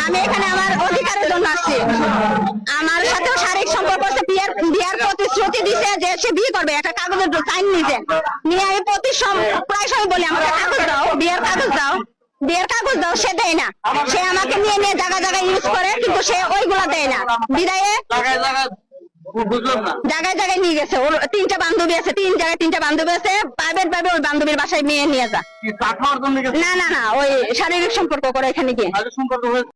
আমি এখানে আমার অধিকারের জন্য আসছি। আমার সাথেও শারীরিক সম্পর্ক আছে, বিয়ের বিয়ার প্রতিশ্রুতি দিছে যে সে বিয়ে করবে। একটা কাগজের সাইন নিছে নিয়ে আমি প্রতি সম- প্রায় সময় বলি আমাকে কাগজ দাও বিয়ের কাগজ দাও কাগজ দাও সে দেয় না। সে আমাকে নিয়ে নিয়ে জায়গা জায়গায় ইউজ করে কিন্তু সে ওইগুলা দেয় না। বিদায়ে? জায়গায় জায়গায় না। জায়গায় জায়গায় নিয়ে গেছে। ওর তিনটা বান্ধবী আছে তিন জায়গায় তিনটা বান্ধবী আছে। প্রাইভেট ভাবে ওই বান্ধবীর বাসায় মেয়ে নিয়ে যা। না না না ওই শারীরিক সম্পর্ক করে এখানে গিয়ে। সম্পর্ক